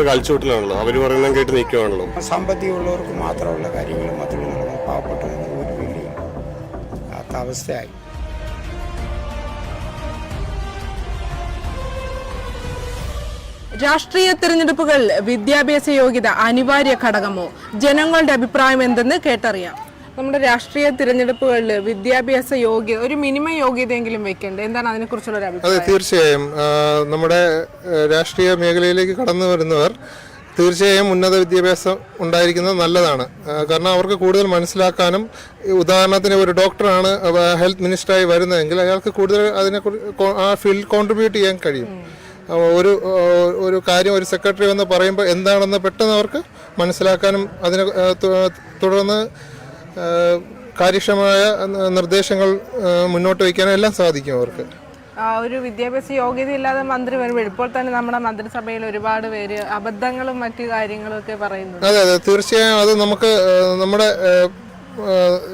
ഇല്ലാത്തവരുടെ കളിച്ചോട്ടിലാണല്ലോ. അവർ പറയുന്നത് കേട്ട് നിൽക്കുവാണല്ലോ സാമ്പത്തികമുള്ളവർക്ക് മാത്രമുള്ള കാര്യങ്ങൾ മാത്രമേ നടന്നു പാവപ്പെട്ടവർക്ക് ഒരു വിലയും ഇല്ലാത്ത അവസ്ഥയായി. രാഷ്ട്രീയ തിരഞ്ഞെടുപ്പുകൾ വിദ്യാഭ്യാസ യോഗ്യത അനിവാര്യ ഘടകമോ? ജനങ്ങളുടെ അഭിപ്രായം എന്തെന്ന് കേട്ടറിയാം. നമ്മുടെ രാഷ്ട്രീയ തിരഞ്ഞെടുപ്പുകളിൽ വിദ്യാഭ്യാസ യോഗ്യത ഒരു മിനിമം യോഗ്യതയെങ്കിലും വെക്കണ്ടേ എന്താണ് അതിനെ കുറിച്ചുള്ള ഒരു അതെ അഭിപ്രായം? തീർച്ചയായും. നമ്മുടെ രാഷ്ട്രീയ മേഖലയിലേക്ക് കടന്നു വരുന്നവർ തീർച്ചയായും ഉന്നത വിദ്യാഭ്യാസം ഉണ്ടായിരിക്കുന്നത് നല്ലതാണ്. കാരണം അവർക്ക് കൂടുതൽ മനസ്സിലാക്കാനും ഉദാഹരണത്തിന് ഒരു ഡോക്ടറാണ് ഹെൽത്ത് മിനിസ്റ്ററായി വരുന്നതെങ്കിൽ അയാൾക്ക് കൂടുതൽ അതിനെ ആ ഫീൽഡ് കോൺട്രിബ്യൂട്ട് ചെയ്യാൻ കഴിയും. ഒരു ഒരു കാര്യം ഒരു സെക്രട്ടറി വന്ന് പറയുമ്പോൾ എന്താണെന്ന് പെട്ടെന്ന് അവർക്ക് മനസ്സിലാക്കാനും അതിനെ തുടർന്ന് കാര്യക്ഷമമായ നിർദ്ദേശങ്ങൾ മുന്നോട്ട് വയ്ക്കാനും എല്ലാം സാധിക്കും അവർക്ക്. ഒരു വിദ്യാഭ്യാസ യോഗ്യത ഇല്ലാതെ മന്ത്രി വരുമ്പോൾ ഇപ്പോൾ തന്നെ നമ്മുടെ മന്ത്രിസഭയിൽ ഒരുപാട് പേര് അബദ്ധങ്ങളും മറ്റു കാര്യങ്ങളും ഒക്കെ പറയുന്നു അതെ അതെ തീർച്ചയായും അത് നമുക്ക് നമ്മുടെ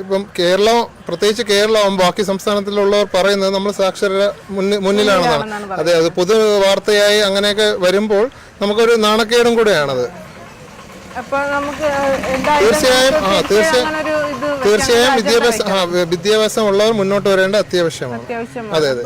ഇപ്പം കേരളം പ്രത്യേകിച്ച് കേരളം ബാക്കി സംസ്ഥാനത്തിലുള്ളവർ പറയുന്നത് നമ്മൾ സാക്ഷര മുന്നിലാണെന്നാണ് അതെ അത് പൊതു വാർത്തയായി അങ്ങനെയൊക്കെ വരുമ്പോൾ നമുക്കൊരു നാണക്കേടും കൂടെയാണത്. തീർച്ചയായും ആ തീർച്ചയായും തീർച്ചയായും വിദ്യാഭ്യാസം ആ വി- വിദ്യാഭ്യാസം ഉള്ളവർ മുന്നോട്ട് വരേണ്ട അത്യാവശ്യമാണ്. അതെ അതെ.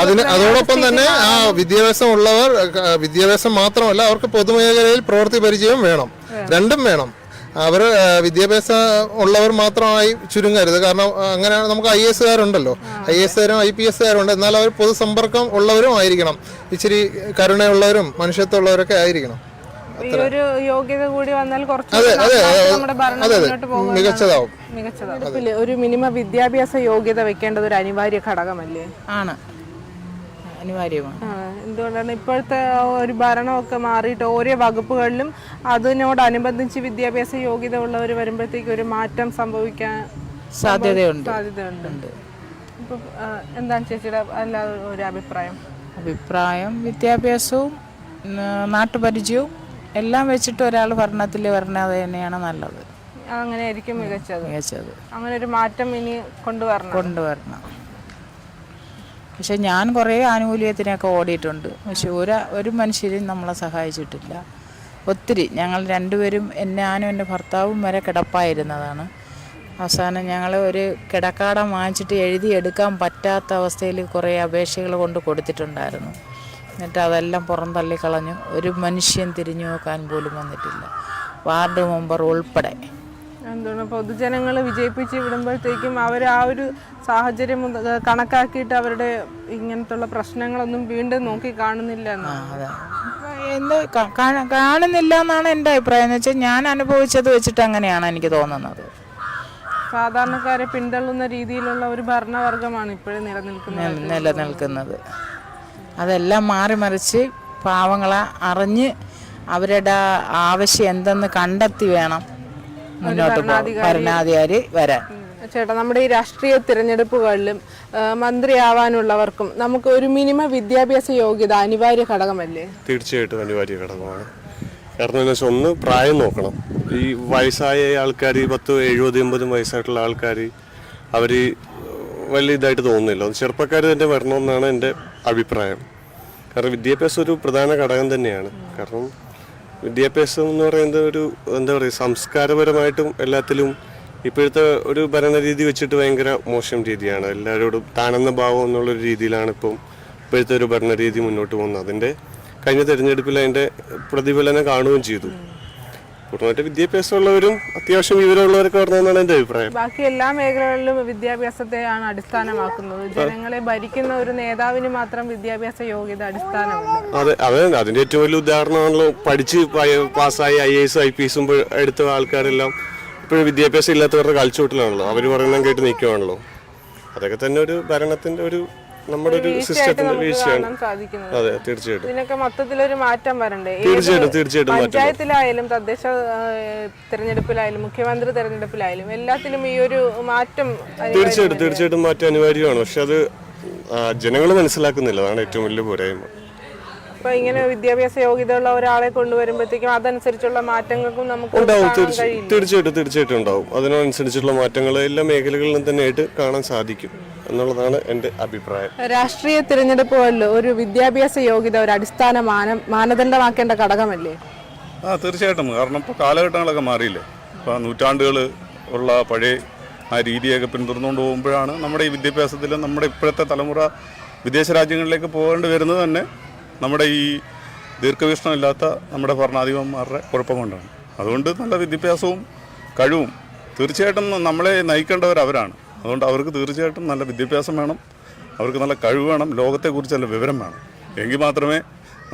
അതിന് അതോടൊപ്പം തന്നെ ആ വിദ്യാഭ്യാസം ഉള്ളവർ വിദ്യാഭ്യാസം മാത്രമല്ല അവർക്ക് പൊതുമേഖലയിൽ പ്രവൃത്തി പരിചയം വേണം. രണ്ടും വേണം. അവർ വിദ്യാഭ്യാസം ഉള്ളവർ മാത്രമായി ചുരുങ്ങരുത്. കാരണം അങ്ങനെ നമുക്ക് ഐ എസ് കാരുണ്ടല്ലോ. ഐ എസ് കാരും ഐ പി എസ് കാരുണ്ട് എന്നാൽ അവർ പൊതുസമ്പർക്കം ഉള്ളവരും ആയിരിക്കണം. ഇച്ചിരി കരുണയുള്ളവരും മനുഷ്യത്വമുള്ളവരൊക്കെ ആയിരിക്കണം. ഈ ഒരു യോഗ്യത കൂടി വന്നാൽ കുറച്ച് മികച്ചതാവും. ഒരു മിനിമം വിദ്യാഭ്യാസ യോഗ്യത വെക്കേണ്ടത് ഒരു അനിവാര്യ ഘടകമല്ലേ? ആണ്. അനിവാര്യമാണ്. എന്തുകൊണ്ടാണ് ഇപ്പോഴത്തെ ഒരു ഭരണമൊക്കെ മാറിയിട്ട് ഓരോ വകുപ്പുകളിലും അതിനോടനുബന്ധിച്ച് വിദ്യാഭ്യാസ യോഗ്യത ഉള്ളവർ വരുമ്പോഴത്തേക്ക് ഒരു മാറ്റം സംഭവിക്കാൻ സാധ്യതയുണ്ട്. സാധ്യതയുണ്ട്. ഇപ്പൊ എന്താണ് ചേച്ചിയുടെ അല്ലാതെ ഒരു അഭിപ്രായം? അഭിപ്രായം വിദ്യാഭ്യാസവും നാട്ടുപരിചയവും എല്ലാം വെച്ചിട്ട് ഒരാൾ ഭരണത്തിൽ വരണത് തന്നെയാണ് നല്ലത്. അങ്ങനെ ആയിരിക്കും മികച്ചത്. മികച്ചത്. അങ്ങനെ ഒരു മാറ്റം ഇനി കൊണ്ടുവരണം. കൊണ്ടുവരണം. പക്ഷെ ഞാൻ കുറേ ആനുകൂല്യത്തിനൊക്കെ ഓടിയിട്ടുണ്ട്. പക്ഷെ ഒരു ഒരു മനുഷ്യരും നമ്മളെ സഹായിച്ചിട്ടില്ല. ഒത്തിരി. ഞങ്ങൾ രണ്ടുപേരും എന്നെ ആനും എന്റെ ഭർത്താവും വരെ കിടപ്പായിരുന്നതാണ്. അവസാനം ഞങ്ങൾ ഒരു കിടക്കാടം വാങ്ങിച്ചിട്ട് എഴുതിയെടുക്കാൻ പറ്റാത്ത അവസ്ഥയിൽ കുറേ അപേക്ഷകൾ കൊണ്ട് കൊടുത്തിട്ടുണ്ടായിരുന്നു. എന്നിട്ട് അതെല്ലാം പുറന്തള്ളിക്കളഞ്ഞു ഒരു മനുഷ്യൻ തിരിഞ്ഞു നോക്കാൻ പോലും വന്നിട്ടില്ല. വാർഡ് മെമ്പർ ഉൾപ്പെടെ. എന്താണ് പൊതുജനങ്ങൾ വിജയിപ്പിച്ച് വിടുമ്പോഴത്തേക്കും അവർ ആ ഒരു സാഹചര്യം കണക്കാക്കിയിട്ട് അവരുടെ ഇങ്ങനത്തുള്ള പ്രശ്നങ്ങളൊന്നും വീണ്ടും നോക്കി കാണുന്നില്ല എന്ത് കാണുന്നില്ല എന്നാണ് എന്റെ അഭിപ്രായം. എന്ന് വെച്ചാൽ ഞാൻ അനുഭവിച്ചത് വെച്ചിട്ട് അങ്ങനെയാണ് എനിക്ക് തോന്നുന്നത്. സാധാരണക്കാരെ പിന്തള്ളുന്ന രീതിയിലുള്ള ഒരു ഭരണവർഗമാണ് ഇപ്പോഴും നിലനിൽക്കുന്നത്. നിൽ- നിലനിൽക്കുന്നത്. അതെല്ലാം മാറി മറിച്ച് പാവങ്ങളെ അറിഞ്ഞ് അവരുടെ ആവശ്യം എന്തെന്ന് കണ്ടെത്തി വേണം മുന്നോട്ട് പോകാൻ ഭരണാധികാരി വരാൻ. ചേട്ടാ നമ്മുടെ ഈ രാഷ്ട്രീയ തിരഞ്ഞെടുപ്പുകളിലും മന്ത്രിയാവാനുള്ളവർക്കും നമുക്ക് ഒരു മിനിമം വിദ്യാഭ്യാസ യോഗ്യത അനിവാര്യ ഘടകമല്ലേ? തീർച്ചയായിട്ടും അനിവാര്യ ഘടകമാണ്. കാരണം എന്താ വെച്ചാൽ ഒന്ന് പ്രായം നോക്കണം. ഈ വയസ്സായ ആൾക്കാർ പത്ത് എഴുപത് എൺപതും വയസ്സായിട്ടുള്ള ആൾക്കാർ അവർ വലിയ ഇതായിട്ട് തോന്നുന്നില്ല. ചെറുപ്പക്കാർ തന്നെ വരണമെന്നാണ് എന്റെ അഭിപ്രായം. കാരണം വിദ്യാഭ്യാസം ഒരു പ്രധാന ഘടകം തന്നെയാണ്. കാരണം വിദ്യാഭ്യാസം എന്ന് പറയുന്നത് ഒരു എന്താ പറയുക സംസ്കാരപരമായിട്ടും എല്ലാത്തിലും ഇപ്പോഴത്തെ ഒരു ഭരണരീതി വെച്ചിട്ട് ഭയങ്കര മോശം രീതിയാണ്. എല്ലാവരോടും താനെന്ന ഭാവം എന്നുള്ളൊരു രീതിയിലാണ് ഇപ്പം ഇപ്പോഴത്തെ ഒരു ഭരണരീതി മുന്നോട്ട് പോകുന്നത്. അതിന്റെ കഴിഞ്ഞ തിരഞ്ഞെടുപ്പിൽ അതിന്റെ പ്രതിഫലനം കാണുകയും ചെയ്തു. പൂർണമായിട്ട് വിദ്യാഭ്യാസമുള്ളവരും അത്യാവശ്യം വിവരമുള്ളവരൊക്കെ വരണമെന്നാണ് എന്റെ അഭിപ്രായം. ബാക്കി എല്ലാ മേഖലകളിലും വിദ്യാഭ്യാസത്തെയാണ് അടിസ്ഥാനമാക്കുന്നത്. ജനങ്ങളെ ഭരിക്കുന്ന ഒരു നേതാവിന് മാത്രം വിദ്യാഭ്യാസ യോഗ്യത അടിസ്ഥാനമല്ല. അതെ അതെ അതിന്റെ ഏറ്റവും വലിയ ഉദാഹരണമാണല്ലോ പഠിച്ച് പാസ്സായി ഐ എസ് ഐ പി എസും എടുത്ത ആൾക്കാരെല്ലാം ഇപ്പോഴും വിദ്യാഭ്യാസം ഇല്ലാത്തവരുടെ കളിച്ചുവിട്ടിലാണല്ലോ അവർ പറയുന്നത് കേട്ട് നിൽക്കുവാണല്ലോ. അതൊക്കെ തന്നെ ഒരു ഭരണത്തിന്റെ ഒരു നമ്മുടെ ഒരു സിസ്റ്റത്തിന്റെ വീഴ്ചയാണ്. അതെ തീർച്ചയായിട്ടും. ഇതിനൊക്കെ മൊത്തത്തിലൊരു മാറ്റം വരണ്ടേ? തീർച്ചയായിട്ടും തീർച്ചയായിട്ടും പഞ്ചായത്തിലായാലും തദ്ദേശ തെരഞ്ഞെടുപ്പിലായാലും മുഖ്യമന്ത്രി തെരഞ്ഞെടുപ്പിലായാലും എല്ലാത്തിലും ഈ ഒരു മാറ്റം? തീർച്ചയായിട്ടും തീർച്ചയായിട്ടും മാറ്റം അനിവാര്യമാണ്. പക്ഷെ അത് ജനങ്ങൾ മനസ്സിലാക്കുന്നില്ല. അതാണ് ഏറ്റവും വലിയ പോരായ്മ. ഇപ്പൊ ഇങ്ങനെ വിദ്യാഭ്യാസ യോഗ്യതയുള്ള ഒരാളെ കൊണ്ടുവരുമ്പോഴത്തേക്കും അതനുസരിച്ചുള്ള മാറ്റങ്ങൾക്കും നമുക്ക് ഉണ്ടാവും. തീർച്ചയായിട്ടും തീർച്ചയായിട്ടും ഉണ്ടാവും. അതിനനുസരിച്ചുള്ള മാറ്റങ്ങൾ എല്ലാ മേഖലകളിലും തന്നെയായിട്ട് കാണാൻ സാധിക്കും എന്നുള്ളതാണ് എന്റെ അഭിപ്രായം. രാഷ്ട്രീയ തിരഞ്ഞെടുപ്പുകളിൽ ഒരു വിദ്യാഭ്യാസ യോഗ്യത ഒരു അടിസ്ഥാന മാനം മാനദണ്ഡമാക്കേണ്ട ഘടകമല്ലേ? ആ തീർച്ചയായിട്ടും. കാരണം ഇപ്പോൾ കാലഘട്ടങ്ങളൊക്കെ മാറിയില്ലേ? ഇപ്പോൾ നൂറ്റാണ്ടുകൾ ഉള്ള പഴയ ആ രീതിയൊക്കെ പിന്തുടർന്നുകൊണ്ട് പോകുമ്പോഴാണ് നമ്മുടെ ഈ വിദ്യാഭ്യാസത്തിൽ നമ്മുടെ ഇപ്പോഴത്തെ തലമുറ വിദേശ രാജ്യങ്ങളിലേക്ക് പോകേണ്ടി വരുന്നത് തന്നെ നമ്മുടെ ഈ ദീർഘവീക്ഷണമില്ലാത്ത നമ്മുടെ ഭരണാധിപന്മാരുടെ കുഴപ്പം കൊണ്ടാണ് അതുകൊണ്ട് നല്ല വിദ്യാഭ്യാസവും കഴിവും. തീർച്ചയായിട്ടും നമ്മളെ നയിക്കേണ്ടവർ അവരാണ്. അതുകൊണ്ട് അവർക്ക് തീർച്ചയായിട്ടും നല്ല വിദ്യാഭ്യാസം വേണം. അവർക്ക് നല്ല കഴിവ് വേണം. ലോകത്തെക്കുറിച്ച് നല്ല വിവരം വേണം. എങ്കിൽ മാത്രമേ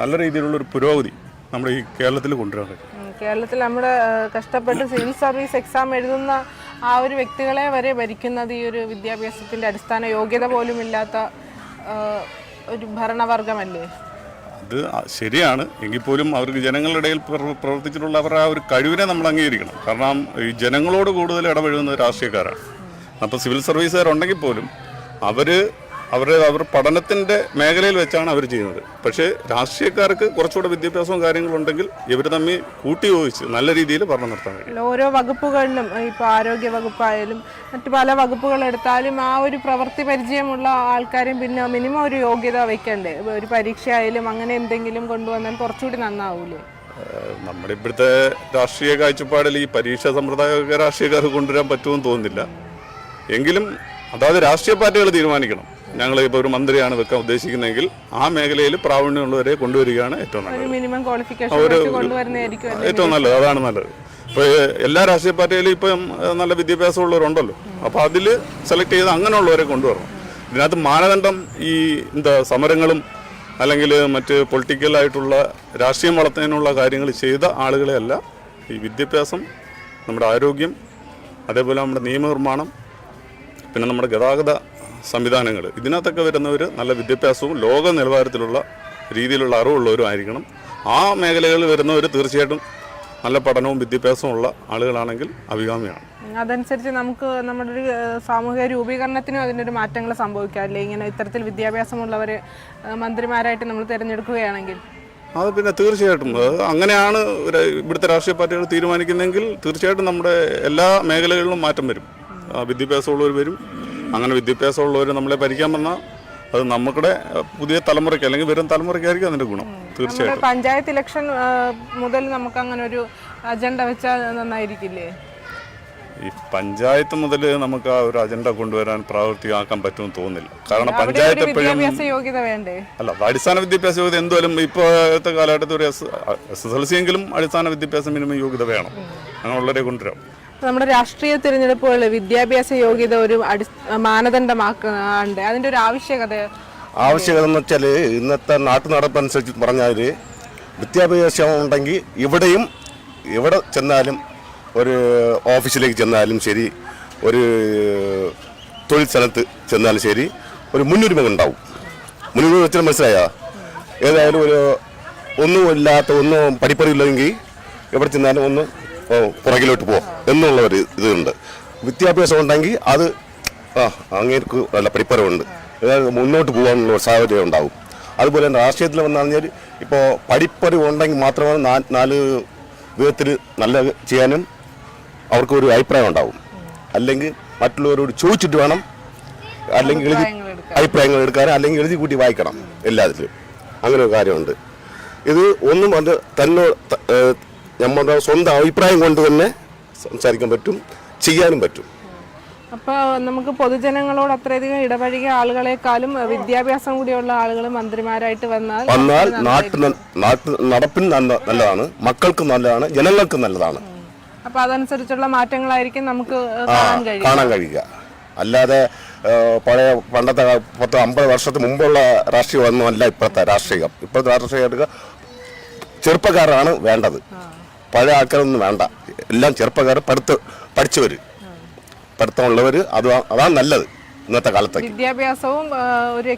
നല്ല രീതിയിലുള്ളൊരു പുരോഗതി നമ്മുടെ ഈ കേരളത്തിൽ കൊണ്ടുവരാൻ കേരളത്തിൽ നമ്മുടെ കഷ്ടപ്പെട്ട് സിവിൽ സർവീസ് എക്സാം എഴുതുന്ന ആ ഒരു വ്യക്തികളെ വരെ ഭരിക്കുന്നത് ഈ ഒരു വിദ്യാഭ്യാസത്തിന്റെ അടിസ്ഥാന യോഗ്യത പോലും ഇല്ലാത്ത ഒരു ഭരണവർഗമല്ലേ? അത് ശരിയാണ്. എങ്കിൽ പോലും അവർക്ക് ജനങ്ങളുടെ ഇടയിൽ പ്രവർത്തിച്ചിട്ടുള്ള അവരുടെ ആ ഒരു കഴിവിനെ നമ്മൾ അംഗീകരിക്കണം. കാരണം ഈ ജനങ്ങളോട് കൂടുതൽ ഇടപഴകുന്ന രാഷ്ട്രീയക്കാരാണ്. അപ്പോൾ സിവിൽ സർവീസുകാരുണ്ടെങ്കിൽ പോലും അവർ അവരുടെ അവർ പഠനത്തിന്റെ മേഖലയിൽ വെച്ചാണ് അവർ ചെയ്യുന്നത്. പക്ഷേ രാഷ്ട്രീയക്കാർക്ക് കുറച്ചുകൂടെ വിദ്യാഭ്യാസവും കാര്യങ്ങളും ഉണ്ടെങ്കിൽ ഇവർ തമ്മിൽ കൂട്ടി യോജിച്ച് നല്ല രീതിയിൽ നടത്താൻ കഴിയും. ഓരോ വകുപ്പുകളിലും ഇപ്പോൾ ആരോഗ്യ വകുപ്പായാലും മറ്റ് പല വകുപ്പുകളെടുത്താലും ആ ഒരു പ്രവൃത്തി പരിചയമുള്ള ആൾക്കാരും പിന്നെ മിനിമം ഒരു യോഗ്യത വെക്കണ്ടേ? ഒരു പരീക്ഷ ആയാലും അങ്ങനെ എന്തെങ്കിലും കൊണ്ടുവന്നാൽ കുറച്ചുകൂടി നന്നാവൂലേ? നമ്മുടെ ഇപ്പോഴത്തെ രാഷ്ട്രീയ കാഴ്ചപ്പാടിൽ ഈ പരീക്ഷ സമ്പ്രദായമൊക്കെ രാഷ്ട്രീയക്കാർക്ക് കൊണ്ടുവരാൻ പറ്റുമെന്ന് തോന്നുന്നില്ല. എങ്കിലും അതായത് രാഷ്ട്രീയ പാർട്ടികൾ തീരുമാനിക്കണം. ഞങ്ങൾ ഇപ്പോൾ ഒരു മന്ത്രിയാണ് വെക്കാൻ ഉദ്ദേശിക്കുന്നതെങ്കിൽ ആ മേഖലയിൽ പ്രാവീണ്യമുള്ളവരെ കൊണ്ടുവരികയാണ് ഏറ്റവും നല്ലത്. ഒരു ഏറ്റവും നല്ലത് അതാണ് നല്ലത്. ഇപ്പോൾ എല്ലാ രാഷ്ട്രീയ പാർട്ടിയിലും ഇപ്പം നല്ല വിദ്യാഭ്യാസമുള്ളവരുണ്ടല്ലോ. അപ്പോൾ അതിൽ സെലക്ട് ചെയ്ത് അങ്ങനെയുള്ളവരെ കൊണ്ടുവരണം. ഇതിനകത്ത് മാനദണ്ഡം ഈ എന്താ സമരങ്ങളും അല്ലെങ്കിൽ മറ്റ് പൊളിറ്റിക്കലായിട്ടുള്ള രാഷ്ട്രീയം വളർത്തുന്നതിനുള്ള കാര്യങ്ങൾ ചെയ്ത ആളുകളെയല്ല ഈ വിദ്യാഭ്യാസം നമ്മുടെ ആരോഗ്യം അതേപോലെ നമ്മുടെ നിയമനിർമ്മാണം പിന്നെ നമ്മുടെ ഗതാഗത സംവിധാനങ്ങൾ. ഇതിനകത്തൊക്കെ വരുന്നവർ നല്ല വിദ്യാഭ്യാസവും ലോക നിലവാരത്തിലുള്ള രീതിയിലുള്ള അറിവുള്ളവരും ആയിരിക്കണം ആ മേഖലകളിൽ വരുന്നവർ തീർച്ചയായിട്ടും നല്ല പഠനവും വിദ്യാഭ്യാസവും ഉള്ള ആളുകളാണെങ്കിൽ അഭികാമ്യമാണ് അതനുസരിച്ച് നമുക്ക് നമ്മുടെ ഒരു സാമൂഹിക രൂപീകരണത്തിനും അതിന്റെ ഒരു മാറ്റങ്ങൾ സംഭവിക്കാറില്ലേ ഇങ്ങനെ ഇത്തരത്തിൽ വിദ്യാഭ്യാസമുള്ളവരെ ഏഹ്, മന്ത്രിമാരായിട്ട് നമ്മൾ തിരഞ്ഞെടുക്കുകയാണെങ്കിൽ. അത് പിന്നെ തീർച്ചയായിട്ടും. അങ്ങനെയാണ് ഇവിടുത്തെ രാഷ്ട്രീയ പാർട്ടികൾ തീരുമാനിക്കുന്നതെങ്കിൽ തീർച്ചയായിട്ടും നമ്മുടെ എല്ലാ മേഖലകളിലും മാറ്റം വരും. വിദ്യാഭ്യാസമുള്ളവർ വരും. അങ്ങനെ വിദ്യാഭ്യാസമുള്ളവർ നമ്മളെ ഭരിക്കാൻ വന്നാൽ അത് നമ്മുടെ പുതിയ തലമുറയ്ക്ക് അല്ലെങ്കിൽ വരും തലമുറയ്ക്കായിരിക്കും അതിന്റെ ഗുണം തീർച്ചയായിട്ടും. പഞ്ചായത്ത് ഇലക്ഷൻ മുതൽ നമുക്ക് അങ്ങനെ ഒരു അജണ്ട വെച്ചാൽ നന്നായിരിക്കില്ലേ? ഈ പഞ്ചായത്ത് മുതൽ നമുക്ക് ആ ഒരു അജണ്ട കൊണ്ടുവരാൻ പ്രാവർത്തികമാക്കാൻ പറ്റുമെന്ന് തോന്നുന്നില്ല. കാരണം പഞ്ചായത്ത് എപ്പോഴും യോഗ്യത വേണ്ടേ? അല്ല അത് അടിസ്ഥാന വിദ്യാഭ്യാസ യോഗ്യത എന്തുവരും ഇപ്പോഴത്തെ കാലഘട്ടത്തിൽ ഒരു S S S L C എങ്കിലും അടിസ്ഥാന വിദ്യാഭ്യാസ മിനിമം യോഗ്യത വേണം. അങ്ങനെയുള്ളവരെ കൊണ്ടുവരാം. നമ്മുടെ രാഷ്ട്രീയ തിരഞ്ഞെടുപ്പുകളിൽ വിദ്യാഭ്യാസ യോഗ്യത ഒരു അടി മാനദണ്ഡമാക്കുന്നുണ്ട് അതിന്റെ ഒരു ആവശ്യകത ആവശ്യകത എന്ന് വെച്ചാൽ ഇന്നത്തെ നാട്ടു നടപ്പനുസരിച്ച് പറഞ്ഞാൽ വിദ്യാഭ്യാസം ഉണ്ടെങ്കിൽ ഇവിടെയും എവിടെ ചെന്നാലും ഒരു ഓഫീസിലേക്ക് ചെന്നാലും ശരി ഒരു തൊഴിൽ സ്ഥലത്ത് ചെന്നാലും ശരി ഒരു മുൻനുരിമ ഉണ്ടാവും. മുൻനുരിമ വെച്ചാൽ മനസ്സിലായോ? ഏതായാലും ഒരു ഒന്നും ഇല്ലാത്ത ഒന്നും പഠിപ്പറിയില്ലെങ്കിൽ എവിടെ ചെന്നാലും ഒന്ന് പുറകിലോട്ട് പോ. എന്നുള്ള ഒരു ഇതുണ്ട്. വിദ്യാഭ്യാസം ഉണ്ടെങ്കിൽ അത് ആ അങ്ങേർക്ക് നല്ല പഠിപ്പറവുണ്ട് അതായത് മുന്നോട്ട് പോകാനുള്ള ഒരു സാഹചര്യം ഉണ്ടാവും. അതുപോലെ തന്നെ രാഷ്ട്രീയത്തിൽ വന്നു കഴിഞ്ഞാൽ ഇപ്പോൾ പഠിപ്പറിവ് ഉണ്ടെങ്കിൽ മാത്രമാണ് നാ- നാല് വിധത്തിൽ നല്ല ചെയ്യാനും അവർക്ക് ഒരു അഭിപ്രായം ഉണ്ടാവും. അല്ലെങ്കിൽ മറ്റുള്ളവരോട് ചോദിച്ചിട്ട് വേണം അല്ലെങ്കിൽ എഴുതി അഭിപ്രായങ്ങൾ എടുക്കാൻ അല്ലെങ്കിൽ എഴുതി കൂട്ടി വായിക്കണം എല്ലാത്തിലും. അങ്ങനെ ഒരു കാര്യമുണ്ട്. ഇത് ഒന്നും അത് തന്നെ നമ്മുടെ സ്വന്തം അഭിപ്രായം കൊണ്ട് തന്നെ സംസാരിക്കാൻ പറ്റും ചെയ്യാനും പറ്റും. അപ്പോൾ നമുക്ക് പൊതുജനങ്ങളോട് അത്രയധികം ഇടപഴകിയ ആളുകളെക്കാളും വിദ്യാഭ്യാസം കൂടിയുള്ള ആളുകൾ മന്ത്രിമാരായിട്ട് വന്നാൽ വന്നാൽ നമുക്ക് നാട്ടു നാട്ടു നടപ്പിന് നല്ലതാണ് മക്കൾക്ക് നല്ലതാണ് ജനങ്ങൾക്ക് നല്ലതാണ്. അപ്പൊ അതനുസരിച്ചുള്ള മാറ്റങ്ങളായിരിക്കും നമുക്ക് കാണാൻ കഴിയുക. അല്ലാതെ പഴയ പണ്ടത്തെ പത്ത് അമ്പത് വർഷത്തിന് മുമ്പുള്ള രാഷ്ട്രീയം അല്ല ഇപ്പോഴത്തെ രാഷ്ട്രീയം. ഇപ്പോഴത്തെ രാഷ്ട്രീയം ചെറുപ്പക്കാരാണ് വേണ്ടത്. പഴയ ആൾക്കാരൊന്നും വേണ്ട. എല്ലാം ചെറുപ്പക്കാർ പഠിത്ത പഠിച്ചവർ പഠിത്തമുള്ളവർ അത് അതാണ് നല്ലത് ഇന്നത്തെ കാലത്ത് വിദ്യാഭ്യാസവും ഒരു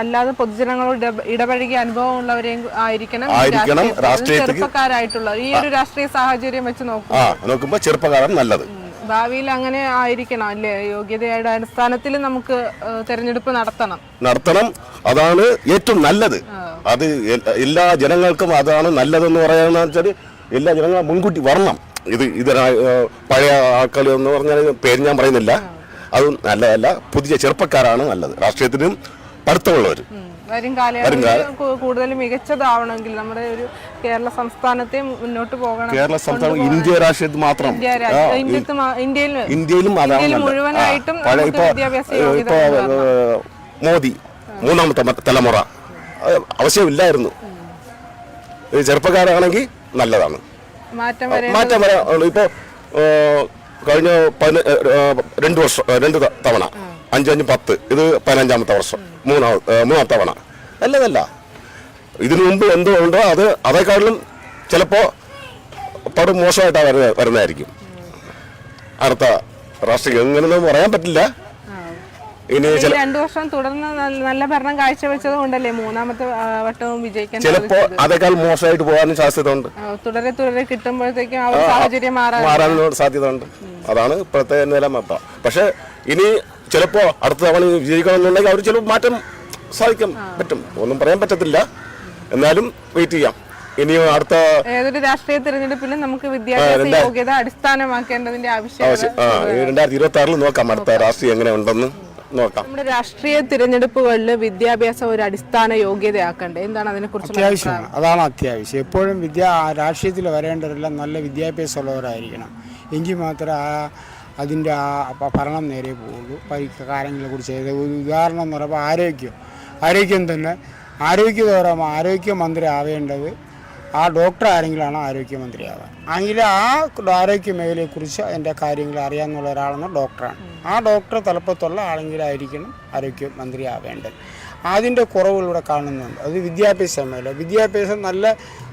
അല്ലാതെ പൊതുജനങ്ങളോട് ഇടപഴകിയ അനുഭവം ഉള്ളവരെയും ആയിരിക്കണം ആയിരിക്കണം ചെറുപ്പക്കാരായിട്ടുള്ള ഈ ഒരു രാഷ്ട്രീയ സാഹചര്യം വെച്ച് നോക്കും നോക്കുമ്പോൾ ചെറുപ്പക്കാരാണ് നല്ലത്. ഭാവിയിൽ അങ്ങനെ ആയിരിക്കണം അല്ലേ? യോഗ്യതയുടെ അടിസ്ഥാനത്തിൽ നമുക്ക് തെരഞ്ഞെടുപ്പ് നടത്തണം. നടത്തണം. അതാണ് ഏറ്റവും നല്ലത്. അത് എല്ലാ ജനങ്ങൾക്കും അതാണ് നല്ലതെന്ന് പറയുന്നത് വെച്ചാൽ എല്ലാ ജനങ്ങളും മുൻകൂട്ടി വരണം. ഇത് ഇത് പഴയ ആൾക്കാർ എന്ന് പറഞ്ഞാൽ പേര് ഞാൻ പറയുന്നില്ല. അത് നല്ലതല്ല പുതിയ ചെറുപ്പക്കാരാണ് നല്ലത്. രാഷ്ട്രീയത്തിനും പഠിത്തമുള്ളവർ. വരും കാലങ്ങളിൽ കൂ- കൂടുതൽ മികച്ചതാവണമെങ്കിൽ നമ്മുടെ ഒരു കേരള സംസ്ഥാനത്തെ മുന്നോട്ട് പോകണം. കേരള സംസ്ഥാനം ഇന്ത്യ രാഷ്ട്രീയത്തിൽ മാത്രം. ഇന്ത്യയിലും മുഴുവനായിട്ടും ഇപ്പോ മോദി മൂന്നാമത്തെ തലമുറ. ആവശ്യമില്ലായിരുന്നു ചെറുപ്പക്കാരാണെങ്കിൽ നല്ലതാണ്. മാറ്റം മാറ്റം വരാൻ ഇപ്പോൾ കഴിഞ്ഞ രണ്ട് വർഷം രണ്ട് തവണ. അഞ്ചഞ്ച് പത്ത്. ഇത് പതിനഞ്ചാമത്തെ വർഷം. മൂന്നാമ ഏഹ്, മൂന്നാം തവണ. നല്ലതല്ല. ഇതിനു മുമ്പ് എന്തോ ഉണ്ടോ അത് അതേക്കാളും ചിലപ്പോൾ പടം മോശമായിട്ടാണ് വരുന്ന വരുന്നതായിരിക്കും. അടുത്ത രാഷ്ട്രീയം. എങ്ങനെയൊന്നും പറയാൻ പറ്റില്ല. രണ്ടു വർഷം തുടർന്ന് നല്ല- ഭരണം കാഴ്ചവെച്ചത് കൊണ്ടല്ലേ മൂന്നാമത്തെ വട്ടവും വിജയിക്കാൻ ചിലപ്പോ അതേക്കാൾ മോശമായിട്ട് പോകാനും സാധ്യതയുണ്ട്. തുടരെ തുടരെ കിട്ടുമ്പോഴത്തേക്കും ആ ഒരു സാഹചര്യം മാറാനുള്ള സാധ്യതയുണ്ട്. അതാണ് ഇപ്പോഴത്തെ നില മൊത്തം പക്ഷെ ഇനി ചിലപ്പോ അടുത്ത തവണ വിജയിക്കണമെന്നുണ്ടെങ്കിൽ അവർ ചിലപ്പോൾ മാറ്റം സാധിക്കും പറ്റും. ഒന്നും പറയാൻ പറ്റത്തില്ല. എന്നാലും വെയിറ്റ് ചെയ്യാം. ഇനിയും അടുത്ത ഏതൊരു രാഷ്ട്രീയ തിരഞ്ഞെടുപ്പിലും നമുക്ക് വിദ്യാഭ്യാസ യോഗ്യത അടിസ്ഥാനമാക്കേണ്ടതിന്റെ ആവശ്യം. രണ്ടായിരത്തി ഇരുപത്തി ആറിൽ നോക്കാം അടുത്ത രാഷ്ട്രീയം എങ്ങനെ ഉണ്ടെന്ന്. നോക്കാം. നമ്മുടെ രാഷ്ട്രീയ തിരഞ്ഞെടുപ്പുകളിൽ വിദ്യാഭ്യാസം ഒരു അടിസ്ഥാന യോഗ്യതയാക്കണ്ടേ? എന്താണ് അതിനെ കുറിച്ച് അത്യാവശ്യമാണ് അതാണ് അത്യാവശ്യം. എപ്പോഴും വിദ്യ രാഷ്ട്രീയത്തിൽ വരേണ്ടവരെല്ലാം നല്ല വിദ്യാഭ്യാസമുള്ളവരായിരിക്കണം. എങ്കിൽ മാത്രമേ ആ അതിന്റെ ആ ഭരണം നേരെ പോവുള്ളൂ. പരിക്ക കാര്യങ്ങളെ കുറിച്ച് ഒരു ഉദാഹരണം എന്ന് പറയുമ്പോൾ ആരോഗ്യം. ആരോഗ്യം തന്നെ. ആരോഗ്യപരമായ ആരോഗ്യമന്ത്രി ആവേണ്ടത് ആ ഡോക്ടർ ആരെങ്കിലാണ് ആരോഗ്യമന്ത്രിയാവുക? എങ്കിൽ ആ ആരോഗ്യ മേഖലയെക്കുറിച്ച് അതിന്റെ കാര്യങ്ങൾ അറിയാമെന്നുള്ള ഒരാളെന്ന് ഡോക്ടറാണ്. ആ ഡോക്ടർ തലപ്പത്തുള്ള ആളെങ്കിലായിരിക്കണം ആരോഗ്യമന്ത്രി ആവേണ്ടത് അതിന്റെ കുറവുകളിവിടെ കാണുന്നുണ്ട്. അത് വിദ്യാഭ്യാസ മേഖല വിദ്യാഭ്യാസം നല്ല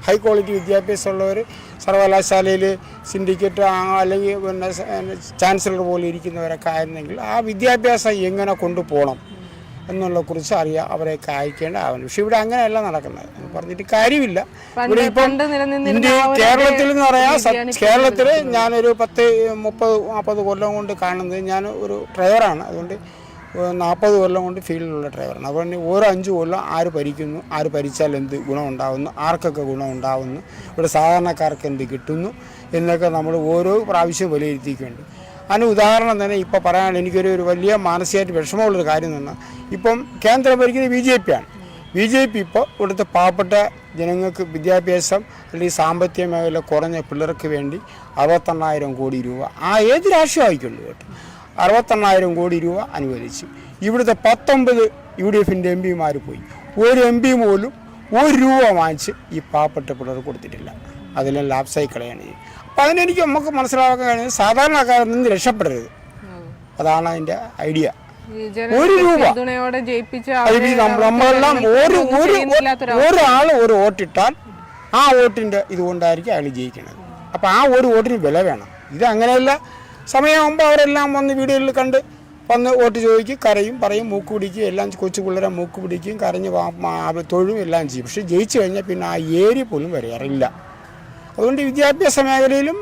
ഹൈ ക്വാളിറ്റി വിദ്യാഭ്യാസമുള്ളവർ സർവകലാശാലയിൽ സിൻഡിക്കേറ്റ് അല്ലെങ്കിൽ പിന്നെ ചാൻസലർ പോലെ ഇരിക്കുന്നവരൊക്കെ ആയിരുന്നെങ്കിൽ ആ വിദ്യാഭ്യാസം എങ്ങനെ കൊണ്ടുപോകണം? എന്നുള്ള കുറിച്ച് അറിയാം അവരെ കായ്ക്കേണ്ട ആവുന്നു പക്ഷെ ഇവിടെ അങ്ങനെയല്ല നടക്കുന്നത്. പറഞ്ഞിട്ട് കാര്യമില്ല. ഇവിടെ ഇപ്പം ഇന്ത്യ കേരളത്തിൽ എന്ന് പറയാം കേരളത്തിൽ ഞാനൊരു പത്ത് മുപ്പത് നാൽപ്പത് കൊല്ലം കൊണ്ട് കാണുന്നത് ഞാൻ ഒരു ഡ്രൈവറാണ്. അതുകൊണ്ട് നാൽപ്പത് കൊല്ലം കൊണ്ട് ഫീൽഡിലുള്ള ഡ്രൈവറാണ്. അതുകൊണ്ട് ഓരോ അഞ്ച് കൊല്ലം ആര് ഭരിക്കുന്നു ആര് ഭരിച്ചാൽ എന്ത് ഗുണമുണ്ടാകുന്നു ആർക്കൊക്കെ ഗുണമുണ്ടാകുന്നു ഇവിടെ സാധാരണക്കാർക്ക് എന്ത് കിട്ടുന്നു എന്നൊക്കെ നമ്മൾ ഓരോ പ്രാവശ്യം വിലയിരുത്തിക്കുന്നുണ്ട് അതിന് ഉദാഹരണം തന്നെ ഇപ്പോൾ പറയാൻ എനിക്കൊരു ഒരു വലിയ മാനസികമായിട്ട് വിഷമമുള്ളൊരു കാര്യം തന്നെ ഇപ്പം കേന്ദ്രം ഭരിക്കുന്നത് ബി ജെ പി ആണ് ബി ജെ പി ഇപ്പോൾ ഇവിടുത്തെ പാവപ്പെട്ട ജനങ്ങൾക്ക് വിദ്യാഭ്യാസം അല്ലെങ്കിൽ സാമ്പത്തിക മേഖല കുറഞ്ഞ പിള്ളേർക്ക് വേണ്ടി അറുപത്തെണ്ണായിരം കോടി രൂപ ആ ഏത് രാഷ്ട്രീയം ആയിക്കുള്ളൂ കേട്ടോ. അറുപത്തെണ്ണായിരം കോടി രൂപ അനുവദിച്ചു. ഇവിടുത്തെ പത്തൊമ്പത് യു ഡി എഫിന്റെ എം പിമാർ പോയി. ഒരു എം പി പോലും ഒരു രൂപ വാങ്ങിച്ച് ഈ പാവപ്പെട്ട പിള്ളേർക്ക് കൊടുത്തിട്ടില്ല. അതെല്ലാം ലാപ്സായി കളയാണ്. അപ്പോൾ അതിനെനിക്ക് നമുക്ക് മനസ്സിലാക്കാൻ കഴിയുന്നത് സാധാരണക്കാരിൽ നിന്ന് രക്ഷപ്പെടരുത്. അതാണ് അതിന്റെ ഐഡിയ. ഒരു രൂപ. നമ്മളെല്ലാം ഒരു ഒരു ഒരാൾ ഒരു വോട്ടിട്ടാൽ ആ വോട്ടിന്റെ ഇതുകൊണ്ടായിരിക്കും അയാൾ ജയിക്കുന്നത്. അപ്പോൾ ആ ഒരു വോട്ടിന് വില വേണം. ഇത് അങ്ങനെയല്ല. സമയമാകുമ്പോൾ അവരെല്ലാം വന്ന് വീടുകളിൽ കണ്ട് വന്ന് വോട്ട് ചോദിക്കും കരയും പറയും മൂക്ക് പിടിക്കും എല്ലാം കൊച്ചു പിള്ളേരെ മൂക്ക് പിടിക്കും കരഞ്ഞ് തൊഴും എല്ലാം ചെയ്യും. പക്ഷെ ജയിച്ചു കഴിഞ്ഞാൽ പിന്നെ ആ ഏരിയ പോലും വരാറില്ല അതുകൊണ്ട് വിദ്യാഭ്യാസ മേഖലയിലും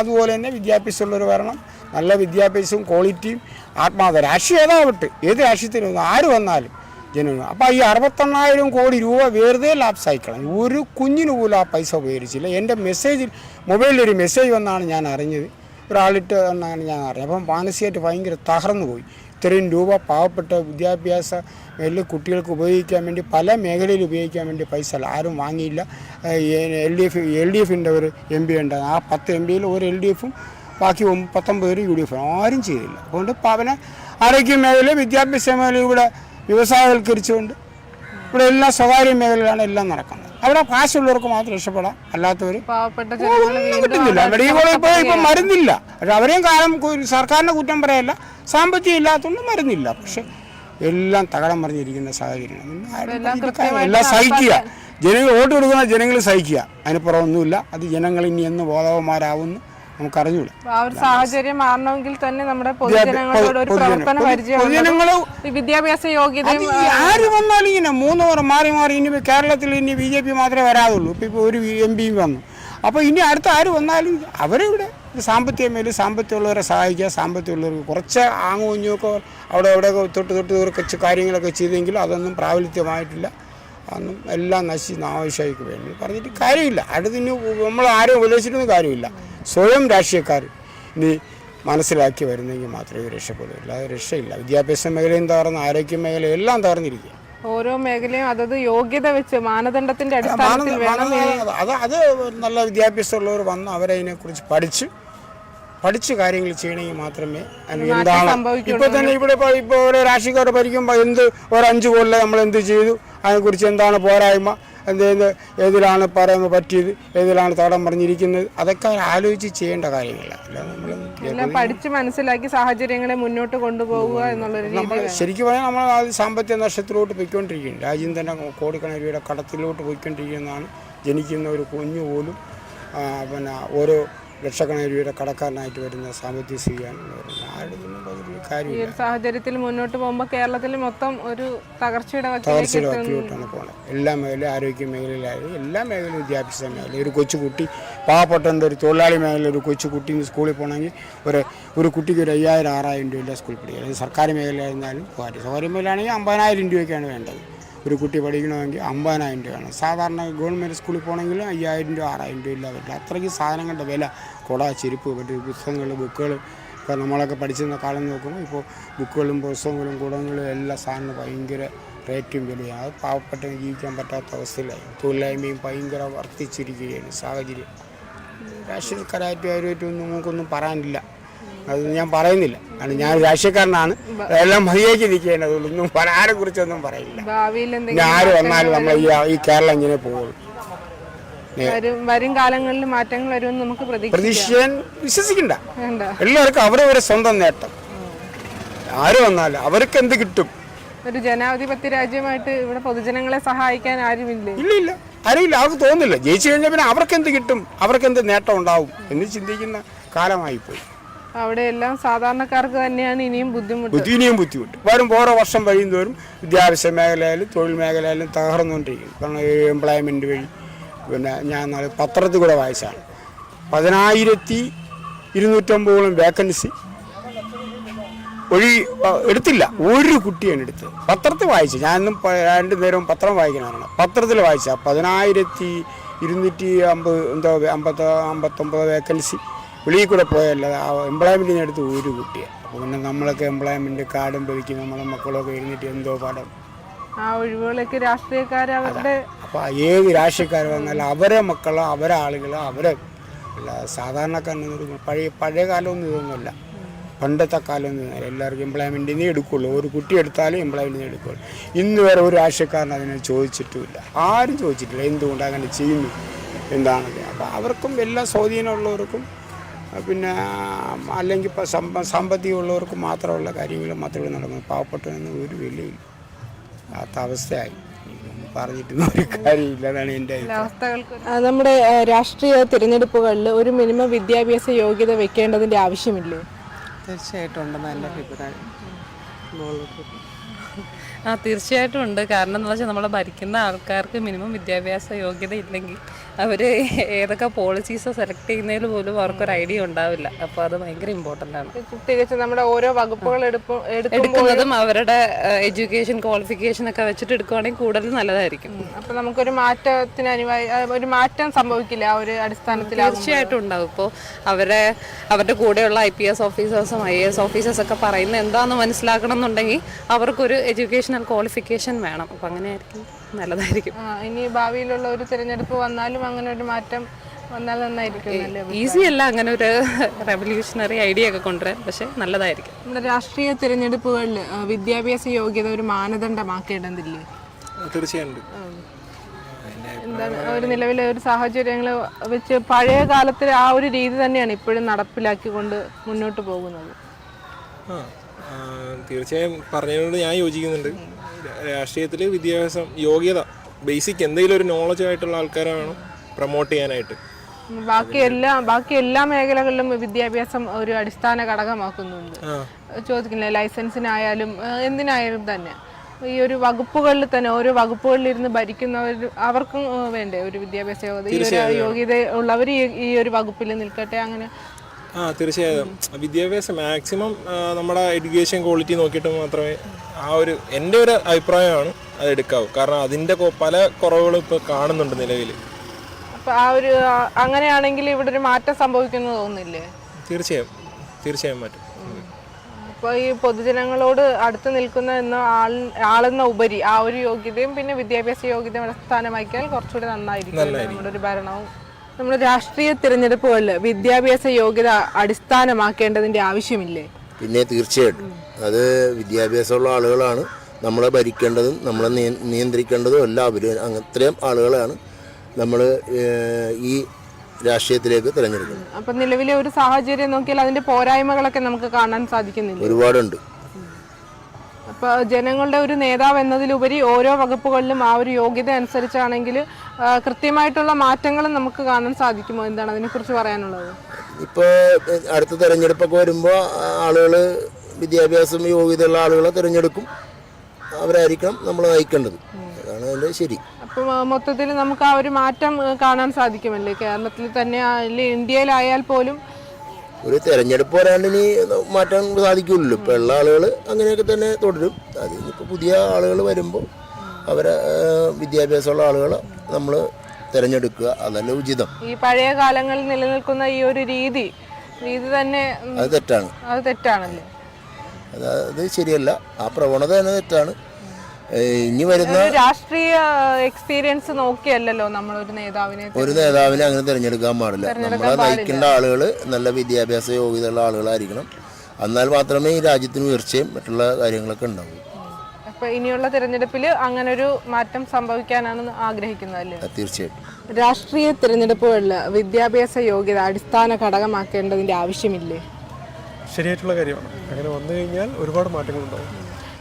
അതുപോലെ തന്നെ വിദ്യാഭ്യാസമുള്ളവർ വരണം. നല്ല വിദ്യാഭ്യാസവും ക്വാളിറ്റിയും ആത്മാർത്ഥ രാഷ്ട്രീയം ഏതാവട്ടെ ഏത് രാഷ്ട്രീയത്തിനും ആര് വന്നാലും ജനങ്ങൾ. അപ്പോൾ ഈ അറുപത്തെണ്ണായിരം കോടി രൂപ വെറുതെ ലാപ്സ് കളഞ്ഞു ഒരു കുഞ്ഞിന് പോലും ആ പൈസ ഉപയോഗിച്ചില്ല. എന്റെ മെസ്സേജിൽ മൊബൈലിൽ ഒരു മെസ്സേജ് വന്നാണ് ഞാൻ അറിഞ്ഞത്. ഒരാളിട്ട് എന്നാണ് ഞാൻ അറിഞ്ഞത്. അപ്പം മാനസികമായിട്ട് ഭയങ്കര തകർന്നു പോയി ഇത്രയും രൂപ പാവപ്പെട്ട വിദ്യാഭ്യാസ മേഖലയിൽ കുട്ടികൾക്ക് ഉപയോഗിക്കാൻ വേണ്ടി പല മേഖലയിൽ ഉപയോഗിക്കാൻ വേണ്ടി പൈസ ആരും വാങ്ങിയില്ല. L D F L D എഫിന്റെ ഒരു എം പി ഉണ്ട് ആ പത്ത് എം പിയിൽ ഒരു എൽ ഡി എഫും ബാക്കി പത്തൊമ്പത് പേര് യു ഡി എഫും ആരും ചെയ്തില്ല. അതുകൊണ്ട് അവനെ ആരോഗ്യ മേഖല വിദ്യാഭ്യാസ മേഖല ഇവിടെ വ്യവസായവൽക്കരിച്ചുകൊണ്ട് ഇവിടെ എല്ലാ സ്വകാര്യ മേഖലയിലാണ് എല്ലാം നടക്കുന്നത്. അവിടെ കാശുള്ളവർക്ക് മാത്രം രക്ഷപ്പെടാം. അല്ലാത്തവർ കിട്ടുന്നില്ല. അവിടെ മെഡിക്കൽ കോളേജ് ഇപ്പോൾ ഇപ്പം മരുന്നില്ല. പക്ഷെ അവരെയും കാലം സർക്കാരിന്റെ സർക്കാരിനെ കുറ്റം പറയല്ല. സാമ്പത്തികം ഇല്ലാത്തതുകൊണ്ട് മരുന്നില്ല. പക്ഷെ എല്ലാം തകടം മറിഞ്ഞിരിക്കുന്ന സാഹചര്യമാണ്. എല്ലാം സഹിക്കുക. ജനങ്ങൾ വോട്ട് കൊടുക്കുന്ന ജനങ്ങൾ സഹിക്കുക. അതിന് പുറമൊന്നുമില്ല. അത് ജനങ്ങൾ ഇനി എന്ന് ബോധവന്മാരാവുന്നു നമുക്കറിഞ്ഞൂടാ. ആ ഒരു സാഹചര്യം മാറണമെങ്കിൽ തന്നെ നമ്മുടെ പൊതുജനങ്ങളോട് ഒരു പൊതുജന- പ്രവർത്തന പൊതു- പരിചയം പൊതുജനങ്ങൾ ഉള്ളതും ഈ വിദ്യാഭ്യാസ അത് ആര് വന്നാലും ഇങ്ങനെ മൂന്ന് പേർ മാറി മാറി ഇനി കേരളത്തിൽ ഇനി ബി ജെ പി മാത്രമേ വരാതുള്ളൂ. ഇപ്പൊ ഒരു എം പിയും വന്നു. അപ്പോൾ ഇനി അടുത്ത ആര് വന്നാലും അവരിവിടെ സാമ്പത്തിക മേലും സാമ്പത്തികമുള്ളവരെ സഹായിക്കുക സാമ്പത്തികമുള്ളവർക്ക് കുറച്ച് ആങ്ങുഞ്ഞൊക്കെ അവിടെ അവിടെ തൊട്ട് തൊട്ട് കുറച്ച് കാര്യങ്ങളൊക്കെ ചെയ്തെങ്കിൽ അതൊന്നും പ്രാബല്യമായിട്ടില്ല. അന്നും എല്ലാം നശി നാവശ്യമായിക്ക് വേണ്ടി പറഞ്ഞിട്ട് കാര്യമില്ല. അടുത്തിന് നമ്മൾ ആരും ഉപദേശിച്ചിട്ടൊന്നും കാര്യമില്ല. സ്വയം രാഷ്ട്രീയക്കാർ ഇനി മനസ്സിലാക്കി വരുന്നെങ്കിൽ മാത്രമേ രക്ഷപ്പെടൂ അല്ലാതെ രക്ഷയില്ല. വിദ്യാഭ്യാസ മേഖലയും തകർന്ന് ആരോഗ്യ മേഖലയും എല്ലാം തകർന്നിരിക്കുക ഓരോ മേഖലയും അതത് യോഗ്യത വെച്ച് മാനദണ്ഡത്തിന്റെ അടിസ്ഥാനത്തിൽ വേണം അത് അത് നല്ല വിദ്യാഭ്യാസമുള്ളവർ വന്ന് അവരതിനെ കുറിച്ച് പഠിച്ച് പഠിച്ച് കാര്യങ്ങൾ ചെയ്യണമെങ്കിൽ മാത്രമേ എന്താണ്. ഇപ്പൊ തന്നെ ഇവിടെ ഇപ്പൊ ഇപ്പോൾ ഓരോ രാഷ്ട്രീയക്കാർ ഭരിക്കുമ്പോൾ എന്ത് ഒരു അഞ്ച് കൊല്ലം നമ്മൾ എന്ത് ചെയ്തു അതിനെക്കുറിച്ച് എന്താണ് പോരായ്മ? എന്ത് ഏതിലാണ് പറയുന്നത് പറ്റിയത്? ഏതിലാണ് തടം പറഞ്ഞിരിക്കുന്നത്? അതൊക്കെ അവർ ആലോചിച്ച് ചെയ്യേണ്ട കാര്യങ്ങളല്ല അല്ലാതെ നമ്മൾ പഠിച്ച് മനസ്സിലാക്കി സാഹചര്യങ്ങളെ മുന്നോട്ട് കൊണ്ടുപോകുക എന്നുള്ളൊരു നമ്മൾ ശരിക്കും പറഞ്ഞാൽ നമ്മൾ ആ സാമ്പത്തിക നഷ്ടത്തിലോട്ട് പോയിക്കൊണ്ടിരിക്കുകയാണ്. രാജ്യം തന്നെ കോടിക്കണക്കിന് രൂപയുടെ കടത്തിലോട്ട് പോയിക്കൊണ്ടിരിക്കുന്നതാണ് ജനിക്കുന്ന ഒരു കുഞ്ഞു പോലും പിന്നെ ഓരോ ലക്ഷക്കണക്കിന് രൂപയുടെ കടക്കാരനായിട്ട് വരുന്ന സാമ്പത്തിക സ്ഥിതിയാണ് ഈ ഒരു സാഹചര്യത്തിൽ മുന്നോട്ട് പോകുമ്പോൾ കേരളത്തിൽ മൊത്തം ഒരു തകർച്ചയുടെ വക്കിലോട്ടാണ് പോകുന്നത് എല്ലാ മേഖലയും ആരോഗ്യ മേഖലയിലായാലും എല്ലാ മേഖലയും വിദ്യാഭ്യാസ മേഖല. ഒരു കൊച്ചുകുട്ടി പാവപ്പെട്ട ഒരു തൊഴിലാളി മേഖല ഒരു കൊച്ചുകുട്ടി സ്കൂളിൽ പോകണമെങ്കിൽ ഒരു ഒരു കുട്ടിക്ക് ഒരു അയ്യായിരം ആറായിരം രൂപയില്ല സ്കൂളിൽ പഠിക്കുക അല്ലെങ്കിൽ സർക്കാർ മേഖലയായിരുന്നാലും സ്വകാര്യ സ്വകാര്യ മേഖലയാണെങ്കിൽ അമ്പതിനായിരം രൂപയൊക്കെയാണ് വേണ്ടത്. ഒരു കുട്ടി പഠിക്കണമെങ്കിൽ അമ്പതിനായിരം രൂപയാണ് സാധാരണ ഗവൺമെന്റ് സ്കൂളിൽ പോകണമെങ്കിൽ അയ്യായിരം രൂപ ആറായിരം രൂപ ഇല്ലാതെ പറ്റില്ല അത്രയ്ക്ക് സാധനങ്ങളുടെ വില കുട ചെരുപ്പ് മറ്റു പുസ്തകങ്ങൾ ബുക്കുകൾ ഇപ്പോൾ നമ്മളൊക്കെ പഠിച്ചിരുന്ന കാലം നോക്കുമ്പോൾ ഇപ്പോൾ ബുക്കുകളും പുസ്തകങ്ങളും കുടങ്ങളും എല്ലാ സാധനവും ഭയങ്കര റേറ്റും വിലയാണ് അത് പാവപ്പെട്ട ജീവിക്കാൻ പറ്റാത്ത അവസ്ഥയിലായി. തൊഴിലായ്മയും ഭയങ്കര വർദ്ധിച്ചിരിക്കുകയാണ് സാഹചര്യം. രാഷ്ട്രീയക്കാരായിട്ട് അവരുമായിട്ടൊന്നും നമുക്കൊന്നും പറയാനില്ല. അത് ഞാൻ പറയുന്നില്ല. കാരണം ഞാൻ രാഷ്ട്രീയക്കാരനാണ്. എല്ലാം മതിയാക്കി നിൽക്കുകയാണ്. അതുകൊണ്ടൊന്നും ആരെ കുറിച്ചൊന്നും പറയില്ല. ഭാവിയിൽ ഇനി എന്തെങ്കിലും ആര് വന്നാലും നമ്മൾ ഈ ഈ കേരളം ഇങ്ങനെ പോകുള്ളൂ വരും വരും കാലങ്ങളിൽ മാറ്റങ്ങൾ വരുമെന്ന് നമുക്ക് പ്രതീക്ഷിക്കാം. പ്രതീക്ഷിക്കാൻ വിശ്വസിക്കണ്ട. വേണ്ട. എല്ലാവർക്കും അവരവരെ സ്വന്തം നേട്ടം. ആര് വന്നാലും അവർക്ക് എന്ത് കിട്ടും? ഒരു ജനാധിപത്യ രാജ്യമായിട്ട് ഇവിടെ പൊതുജനങ്ങളെ സഹായിക്കാൻ ആരുമില്ലേ? ഇല്ല ഇല്ല. അറിയില്ല അവർക്ക് തോന്നില്ല ജയിച്ചു കഴിഞ്ഞാൽ പിന്നെ അവർക്ക് എന്ത് കിട്ടും? അവർക്ക് എന്ത് നേട്ടം ഉണ്ടാവും എന്ന് ചിന്തിക്കുന്ന കാലമായി പോയി അവിടെ എല്ലാം സാധാരണക്കാർക്ക് തന്നെയാണ് ഇനിയും ബുദ്ധിമുട്ട്. ബുദ്ധിനെയും ബുദ്ധിമുട്ട്. വരും ഓരോ വർഷം കഴിയുന്തോറും വിദ്യാഭ്യാസ മേഖലയിലും തൊഴിൽ മേഖലയിലും തകർന്നുകൊണ്ടിരിക്കും കാരണം എംപ്ലോയ്മെന്റ് വഴി. പിന്നെ ഞാൻ നാളെ പത്രത്തിൽ കൂടെ വായിച്ചാണ്. പതിനായിരത്തി ഇരുന്നൂറ്റമ്പതോളം വേക്കൻസി ഒഴി എടുത്തില്ല. ഒരു കുട്ടിയാണ് എടുത്തത്. പത്രത്തിൽ വായിച്ചു. ഞാനും രണ്ട് നേരവും പത്രം വായിക്കണമാണ് പത്രത്തിൽ വായിച്ച. പതിനായിരത്തി ഇരുന്നൂറ്റി അമ്പത് എന്തോ അമ്പത്തോ അമ്പത്തൊമ്പത് വേക്കൻസി വെളിയിൽ കൂടെ പോയല്ല എംപ്ലോയ്മെന്റിന് അടുത്ത് ഒരു കുട്ടിയാണ് അപ്പോൾ പിന്നെ നമ്മളൊക്കെ എംപ്ലോയ്മെന്റ് കാർഡും പതിക്കും നമ്മളെ മക്കളൊക്കെ ഇരുന്നിട്ട് എന്തോ പാഠം ആ ഒഴിവുകളൊക്കെ രാഷ്ട്രീയക്കാർ അവരുടെ അപ്പോൾ ഏത് രാഷ്ട്രീയക്കാർ വന്നാലും അവരെ മക്കളോ അവരെ ആളുകളോ അവരെ അല്ല സാധാരണക്കാരനൊന്നും പഴയ പഴയ കാലമൊന്നും ഇതൊന്നുമല്ല. പണ്ടത്തെ കാലമൊന്നും. എല്ലാവർക്കും എംപ്ലോയ്മെന്റിനെ എടുക്കുള്ളൂ. ഒരു കുട്ടി എടുത്താലും എംപ്ലോയ്മെന്റിനെ എടുക്കുള്ളൂ. ഇന്ന് വരെ ഒരു രാഷ്ട്രീയക്കാരൻ അതിനെ ചോദിച്ചിട്ടുമില്ല. ആരും ചോദിച്ചിട്ടില്ല. എന്തുകൊണ്ട് അങ്ങനെ ചെയ്യുന്നു? എന്താണെന്ന്. അപ്പോൾ അവർക്കും എല്ലാ സ്വാധീനമുള്ളവർക്കും ആ, പിന്നെ അല്ലെങ്കിൽ ഇപ്പോൾ സമ്പ സാമ്പത്തികമുള്ളവർക്ക് മാത്രമുള്ള കാര്യങ്ങൾ മാത്രമേ നടക്കുന്നു. പാവപ്പെട്ടവനൊന്നും ഒരു വിലയില്ല അത്ത അവസ്ഥയായി. ഇതൊന്നും പറഞ്ഞിട്ടൊന്നും ഒരു കാര്യമില്ല. അതാണ് എന്റെ അവസ്ഥകൾക്ക് നമ്മുടെ രാഷ്ട്രീയ തിരഞ്ഞെടുപ്പുകളിൽ ഒരു മിനിമം വിദ്യാഭ്യാസ യോഗ്യത വെക്കേണ്ടതിന്റെ ആവശ്യമില്ലേ? തീർച്ചയായിട്ടും ഉണ്ട് നല്ല അഭിപ്രായം. ആ തീർച്ചയായിട്ടും ഉണ്ട്. കാരണം എന്താ വെച്ചാൽ നമ്മളെ ഭരിക്കുന്ന ആൾക്കാർക്ക് മിനിമം വിദ്യാഭ്യാസ യോഗ്യത ഇല്ലെങ്കിൽ അവർ ഏതൊക്കെ പോളിസീസ് സെലക്ട് ചെയ്യുന്നതിൽ പോലും അവർക്കൊരു ഐഡിയ ഉണ്ടാവില്ല. അപ്പോൾ അത് ഭയങ്കര ഇമ്പോർട്ടന്റ് ആണ്. തികച്ചും നമ്മുടെ ഓരോ വകുപ്പുകൾ എടുക്കുന്നതും അവരുടെ എഡ്യൂക്കേഷൻ ക്വാളിഫിക്കേഷൻ ഒക്കെ വെച്ചിട്ട് എടുക്കുവാണെങ്കിൽ കൂടുതൽ നല്ലതായിരിക്കും. അപ്പോൾ നമുക്കൊരു മാറ്റത്തിന് അനുവായി ഒരു മാറ്റം സംഭവിക്കില്ല ആ ഒരു അടിസ്ഥാനത്തിൽ തീർച്ചയായിട്ടും ഉണ്ടാവും. ഇപ്പോൾ അവരെ അവരുടെ കൂടെയുള്ള ഐ പി എസ് ഓഫീസേഴ്സും ഐ എ എസ് ഓഫീസേഴ്സ് ഒക്കെ പറയുന്നത് എന്താണെന്ന് മനസ്സിലാക്കണം എന്നുണ്ടെങ്കിൽ അവർക്കൊരു എഡ്യൂക്കേഷണൽ ക്വാളിഫിക്കേഷൻ വേണം. അപ്പം അങ്ങനെയായിരിക്കും നല്ലതായിരിക്കും. ഇനി ഭാവിയിലുള്ള ഒരു തിരഞ്ഞെടുപ്പ് വന്നാലും അങ്ങനെ ഒരു മാറ്റം വന്നാൽ നന്നായിരിക്കും ഈസി അല്ല അങ്ങനെ ഒരു റെവല്യൂഷണറി ഐഡിയ ഒക്കെ കൊണ്ടുവരാൻ പക്ഷെ നല്ലതായിരിക്കും. നമ്മുടെ രാഷ്ട്രീയ തിരഞ്ഞെടുപ്പുകളിൽ വിദ്യാഭ്യാസ യോഗ്യത ഒരു മാനദണ്ഡമാക്കേണ്ടതില്ലേ? തീർച്ചയായിട്ടും എന്താണ് ഒരു നിലവിലെ ഒരു സാഹചര്യങ്ങൾ വെച്ച് പഴയ കാലത്തിലെ ആ ഒരു രീതി തന്നെയാണ് ഇപ്പോഴും നടപ്പിലാക്കി കൊണ്ട് മുന്നോട്ട് പോകുന്നത്. തീർച്ചയായും പറഞ്ഞതിനോട് ഞാൻ യോജിക്കുന്നുണ്ട്. രാഷ്ട്രീയത്തിൽ വിദ്യാഭ്യാസം യോഗ്യത ബേസിക് എന്തെങ്കിലും ഒരു നോളജ് ആയിട്ടുള്ള ആൾക്കാരെ വേണം പ്രൊമോട്ട് ചെയ്യാനായിട്ട്. ബാക്കി എല്ലാ ബാക്കി എല്ലാ മേഖലകളിലും വിദ്യാഭ്യാസം ഒരു അടിസ്ഥാന ഘടകമാക്കുന്നുണ്ട്. ചോദിക്കില്ല ലൈസൻസിനായാലും എന്തിനായാലും തന്നെ. ഈ ഒരു വകുപ്പുകളിൽ തന്നെ ഓരോ വകുപ്പുകളിൽ ഇരുന്ന് ഭരിക്കുന്നവർ അവർക്കും വേണ്ടേ ഒരു വിദ്യാഭ്യാസ യോഗ്യത? ഈ ഒരു യോഗ്യത ഉള്ളവർ ഈ ഒരു വകുപ്പിൽ നിൽക്കട്ടെ അങ്ങനെ ആ തീർച്ചയായും. വിദ്യാഭ്യാസം മാക്സിമം നമ്മുടെ എഡ്യൂക്കേഷൻ ക്വാളിറ്റി നോക്കിയിട്ട് മാത്രമേ ആ ഒരു എന്റെ ഒരു അഭിപ്രായമാണ് അത് എടുക്കാവൂ. കാരണം അതിന്റെ പല കുറവുകളും ഇപ്പോൾ കാണുന്നുണ്ട് നിലവിൽ അപ്പോൾ ആ ഒരു അങ്ങനെയാണെങ്കിൽ ഇവിടെ ഒരു മാറ്റം സംഭവിക്കുന്നു തോന്നുന്നില്ലേ? തീർച്ചയായും. തീർച്ചയായും മാറ്റം. അപ്പോൾ ഈ പൊതുജനങ്ങളോട് അടുത്ത് നിൽക്കുന്ന എന്ന ആൾ ആളെന്ന ഉപരി ആ ഒരു യോഗ്യതയും പിന്നെ വിദ്യാഭ്യാസ യോഗ്യതയും അടിസ്ഥാനമാക്കിയാൽ കുറച്ചുകൂടി നന്നായിരിക്കും. നമ്മുടെ ഒരു ഭരണവും നമ്മുടെ രാഷ്ട്രീയ തിരഞ്ഞെടുപ്പുകളിൽ വിദ്യാഭ്യാസ യോഗ്യത അടിസ്ഥാനമാക്കേണ്ടതിന്റെ ആവശ്യമില്ലേ? പിന്നെ തീർച്ചയായിട്ടും. അത് വിദ്യാഭ്യാസമുള്ള ആളുകളാണ് നമ്മളെ ഭരിക്കേണ്ടതും നമ്മളെ നിയന്ത്രിക്കേണ്ടതും എല്ലാം അവർ അത്രയും ആളുകളാണ് നമ്മൾ ഈ രാഷ്ട്രീയത്തിലേക്ക് തിരഞ്ഞെടുക്കുന്നത്. അപ്പൊ നിലവിലെ ഒരു സാഹചര്യം നോക്കിയാൽ അതിന്റെ പോരായ്മകളൊക്കെ നമുക്ക് കാണാൻ സാധിക്കുന്നില്ല? ഒരുപാടുണ്ട്. ജനങ്ങളുടെ ഒരു നേതാവ് എന്നതിലുപരി ഓരോ വകുപ്പുകളിലും ആ ഒരു യോഗ്യത അനുസരിച്ചാണെങ്കിൽ കൃത്യമായിട്ടുള്ള മാറ്റങ്ങളും നമുക്ക് കാണാൻ സാധിക്കുമോ? എന്താണ് അതിനെക്കുറിച്ച് പറയാനുള്ളത്? ഇപ്പോൾ അടുത്ത തിരഞ്ഞെടുപ്പൊക്കെ വരുമ്പോൾ ആളുകൾ വിദ്യാഭ്യാസം യോഗ്യതയുള്ള ആളുകളെ തിരഞ്ഞെടുക്കും. അവരായിരിക്കണം നമ്മൾ നയിക്കേണ്ടത്. അതാണ് അതിന്റെ ശരി. അപ്പോൾ മൊത്തത്തിൽ നമുക്ക് ആ ഒരു മാറ്റം കാണാൻ സാധിക്കുമല്ലേ? കേരളത്തിൽ തന്നെ ഇന്ത്യയിലായാൽ പോലും ഒരു തെരഞ്ഞെടുപ്പ് വരാണ്ട് ഇനി മാറ്റാൻ സാധിക്കില്ലല്ലോ ഇപ്പോൾ ഉള്ള ആളുകൾ അങ്ങനെയൊക്കെ തന്നെ തുടരും. അത് ഇനിയിപ്പോൾ പുതിയ ആളുകൾ വരുമ്പോൾ അവരെ വിദ്യാഭ്യാസമുള്ള ആളുകൾ നമ്മൾ തിരഞ്ഞെടുക്കുക. അതല്ല ഉചിതം. ഈ പഴയ കാലങ്ങളിൽ നിലനിൽക്കുന്ന ഈ ഒരു രീതി രീതി തന്നെ അത് തെറ്റാണ്. അത് തെറ്റാണല്ലേ? അത് ശരിയല്ല. ആ പ്രവണത തന്നെ തെറ്റാണ്. ഇനി വരുന്ന രാഷ്ട്രീയ എക്സ്പീരിയൻസ് നോക്കിയല്ലോ നമ്മൾ ഒരു നേതാവിനെ ഒരു നേതാവിനെ അങ്ങനെ തിരഞ്ഞെടുക്കാൻ പാടില്ല. നമ്മളെ നയിക്കേണ്ട ആളുകൾ നല്ല വിദ്യാഭ്യാസ യോഗ്യതയുള്ള ആളുകളായിരിക്കണം. എന്നാൽ മാത്രമേ ഈ രാജ്യത്തിന് ഉയർച്ചയും മറ്റുള്ള കാര്യങ്ങളൊക്കെ ഉണ്ടാവൂ. അപ്പൊ ഇനിയുള്ള തിരഞ്ഞെടുപ്പിൽ അങ്ങനെ ഒരു മാറ്റം സംഭവിക്കാനാണ് ആഗ്രഹിക്കുന്നത് തീർച്ചയായിട്ടും. രാഷ്ട്രീയ തിരഞ്ഞെടുപ്പുകളിൽ വിദ്യാഭ്യാസ യോഗ്യത അടിസ്ഥാന ഘടകമാക്കേണ്ടതിന്റെ ആവശ്യമില്ലേ? ശരിയായിട്ടുള്ള കാര്യമാണ്. അങ്ങനെ വന്നു കഴിഞ്ഞാൽ ഒരുപാട് മാറ്റങ്ങളുണ്ടാവും.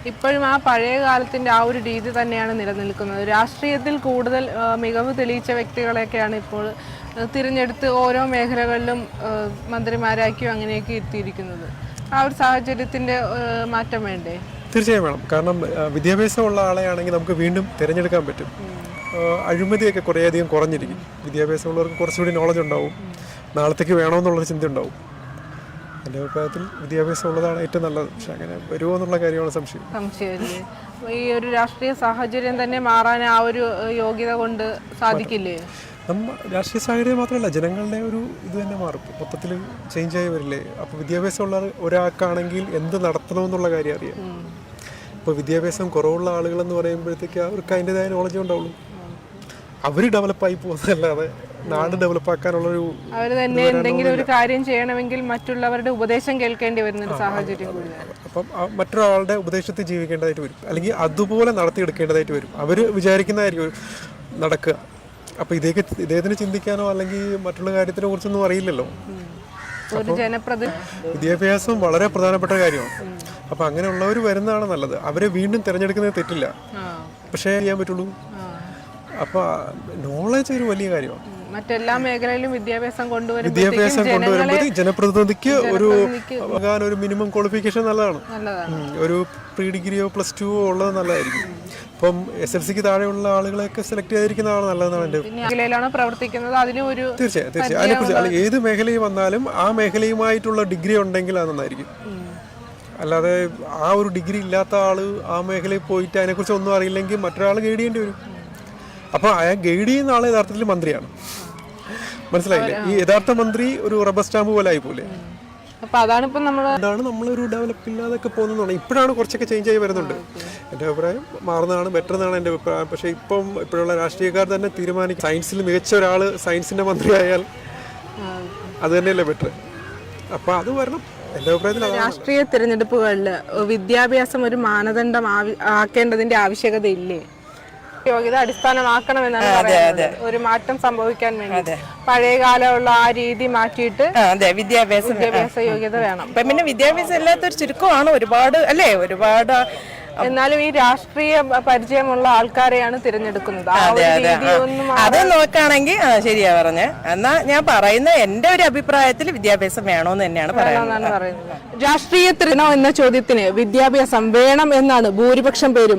ഇപ്പോഴും ആ പഴയ കാലത്തിന്റെ ആ ഒരു രീതി തന്നെയാണ് നിലനിൽക്കുന്നത്. രാഷ്ട്രീയത്തിൽ കൂടുതൽ മികവ് തെളിയിച്ച വ്യക്തികളെയൊക്കെയാണ് ഇപ്പോൾ തിരഞ്ഞെടുത്ത് ഓരോ മേഖലകളിലും മന്ത്രിമാരാക്കിയും അങ്ങനെയൊക്കെ എത്തിയിരിക്കുന്നത്. ആ ഒരു സാഹചര്യത്തിന്റെ മാറ്റം വേണ്ടേ? തീർച്ചയായും വേണം. കാരണം വിദ്യാഭ്യാസമുള്ള ആളെയാണെങ്കിൽ നമുക്ക് വീണ്ടും തിരഞ്ഞെടുക്കാൻ പറ്റും. അഴിമതിയൊക്കെ കുറേയധികം കുറഞ്ഞിരിക്കും. വിദ്യാഭ്യാസമുള്ളവർക്ക് കുറച്ചുകൂടി നോളജ് ഉണ്ടാവും. നാളത്തേക്ക് വേണമെന്നുള്ളൊരു ചിന്ത ഉണ്ടാവും. എന്റെ അഭിപ്രായത്തിൽ വിദ്യാഭ്യാസം ഉള്ളതാണ് ഏറ്റവും നല്ലത്. പക്ഷെ അങ്ങനെ വരുമോ എന്നുള്ള കാര്യമാണ് സംശയം. സംശയമില്ലേ? ഈ ഒരു രാഷ്ട്രീയ സാഹചര്യം തന്നെ മാറാൻ ആ ഒരു യോഗ്യത കൊണ്ട് സാധിക്കില്ലേ? നമ്മ രാഷ്ട്രീയ സാഹചര്യം മാത്രമല്ല ജനങ്ങളുടെ ഒരു ഇത് തന്നെ മാറും. മൊത്തത്തിൽ ചേഞ്ച് ആയി വരില്ലേ? അപ്പോൾ വിദ്യാഭ്യാസമുള്ള ഒരാൾക്കാണെങ്കിൽ എന്ത് നടത്തണമെന്നുള്ള കാര്യം അറിയാം. ഇപ്പോൾ വിദ്യാഭ്യാസം കുറവുള്ള ആളുകളെന്ന് പറയുമ്പോഴത്തേക്ക് അവർക്ക് അതിന്റെതായ നോളജ് ഉണ്ടാവുള്ളൂ. അവർ ഡെവലപ്പായി പോകുന്നതല്ലാതെ നാട് ഡെവലപ്പാക്കാനുള്ളൊരു അവർ തന്നെ എന്തെങ്കിലും ഒരു കാര്യം ചെയ്യണമെങ്കിൽ മറ്റുള്ളവരുടെ ഉപദേശം കേൾക്കേണ്ടി വരുന്ന ഒരു സാഹചര്യം കൂടിയാണ്. അപ്പം മറ്റൊരാളുടെ ഉപദേശത്തിൽ ജീവിക്കേണ്ടതായിട്ട് വരും. അല്ലെങ്കിൽ അതുപോലെ നടത്തിയെടുക്കേണ്ടതായിട്ട് വരും. അവർ വിചാരിക്കുന്നതായിരിക്കും നടക്കുക. അപ്പൊ ഇതേക്ക് ഇദ്ദേഹത്തിന് ചിന്തിക്കാനോ അല്ലെങ്കിൽ മറ്റുള്ള കാര്യത്തിനെ കുറിച്ചൊന്നും അറിയില്ലല്ലോ. ഒരു വിദ്യാഭ്യാസം വളരെ പ്രധാനപ്പെട്ട കാര്യമാണ്. അപ്പൊ അങ്ങനെയുള്ളവർ വരുന്നതാണ് നല്ലത്. അവരെ വീണ്ടും തിരഞ്ഞെടുക്കുന്നത് തെറ്റില്ല. പക്ഷേ ചെയ്യാൻ പറ്റുള്ളൂ. അപ്പൊ നോളജ് ഒരു വലിയ കാര്യമാണ്. മറ്റെല്ലാ മേഖലയിലും വിദ്യാഭ്യാസം വിദ്യാഭ്യാസം കൊണ്ടുവരുമ്പോഴത്തേക്കും കൊണ്ടുവരുമ്പോൾ ജനപ്രതിനിധിക്ക് ഒരു ഒരു മിനിമം ക്വാളിഫിക്കേഷൻ നല്ലതാണ്. ഒരു പ്രീ ഡിഗ്രിയോ പ്ലസ് ടു ഉള്ളത് നല്ലതായിരിക്കും. ഇപ്പം എസ് എൽ സിക്ക് താഴെയുള്ള ആളുകളെയൊക്കെ സെലക്ട് ചെയ്തിരിക്കുന്നതാണ് നല്ലതെന്നാണ് എന്റെ മേഖലയിലാണോ പ്രവർത്തിക്കുന്നത്? അതിനും ഒരു തീർച്ചയായും തീർച്ചയായും അതിനെക്കുറിച്ച് അല്ല ഏത് മേഖലയിൽ വന്നാലും ആ മേഖലയുമായിട്ടുള്ള ഡിഗ്രി ഉണ്ടെങ്കിൽ അത് നന്നായിരിക്കും. അല്ലാതെ ആ ഒരു ഡിഗ്രി ഇല്ലാത്ത ആൾ ആ മേഖലയിൽ പോയിട്ട് അതിനെക്കുറിച്ച് ഒന്നും അറിയില്ലെങ്കിൽ മറ്റൊരാൾ ഗൈഡ് ചെയ്യേണ്ടി വരും. അപ്പോൾ അയാൾ ഗൈഡ് ചെയ്യുന്ന ആൾ യഥാർത്ഥത്തിൽ മന്ത്രിയാണ്. മനസ്സിലായില്ലേ? ഈ യഥാർത്ഥ മന്ത്രി ഒരു റബ്ബർ സ്റ്റാമ്പ് പോലെ ആയിപ്പോലെ അപ്പൊ അതാണ് ഇപ്പൊ നമ്മൾ എന്താണ് നമ്മളൊരു ഡെവലപ്പ് ഇല്ലാതൊക്കെ പോകുന്നതാണ്. ഇപ്പോഴാണ് കുറച്ചൊക്കെ ചേഞ്ച് ആയി വരുന്നുണ്ട്. എന്റെ അഭിപ്രായം മാറുന്നതാണ് ബെറ്റർ എന്നാണ് എന്റെ അഭിപ്രായം. പക്ഷേ ഇപ്പം ഇപ്പോഴുള്ള രാഷ്ട്രീയക്കാർ തന്നെ തീരുമാനിക്കും സയൻസിൽ മികച്ച ഒരാൾ സയൻസിന്റെ മന്ത്രി ആയാൽ അത് തന്നെയല്ലേ ബെറ്റർ അപ്പോൾ അത് വരണം. എന്റെ അഭിപ്രായത്തിൽ അതാണ്. രാഷ്ട്രീയ തിരഞ്ഞെടുപ്പുകളിൽ വിദ്യാഭ്യാസം ഒരു മാനദണ്ഡം ആക്കേണ്ടതിന്റെ ആവശ്യകത ഇല്ലേ യോഗ്യത അടിസ്ഥാനമാക്കണമെന്നാണ് പറയുന്നത്. ഒരു മാറ്റം സംഭവിക്കാൻ വേണ്ടി. പഴയ കാലമുള്ള ആ രീതി മാറ്റിയിട്ട് അതെ വിദ്യാഭ്യാസം വിദ്യാഭ്യാസ യോഗ്യത വേണം. ഇപ്പം പിന്നെ വിദ്യാഭ്യാസം ഇല്ലാത്തൊരു ചുരുക്കമാണ് ഒരുപാട് അല്ലേ? ഒരുപാട് എന്നാലും ഈ രാഷ്ട്രീയ പരിചയമുള്ള ആൾക്കാരെയാണ് തിരഞ്ഞെടുക്കുന്നത്. അത് നോക്കുകയാണെങ്കിൽ ശരിയാ പറഞ്ഞ. എന്നാ ഞാൻ പറയുന്ന എന്റെ ഒരു അഭിപ്രായത്തിൽ വിദ്യാഭ്യാസം വേണമെന്ന് തന്നെയാണ് പറയുന്നത്. രാഷ്ട്രീയത്തിനോ എന്ന ചോദ്യത്തിന് വിദ്യാഭ്യാസം വേണം എന്നാണ് ഭൂരിപക്ഷം പേരും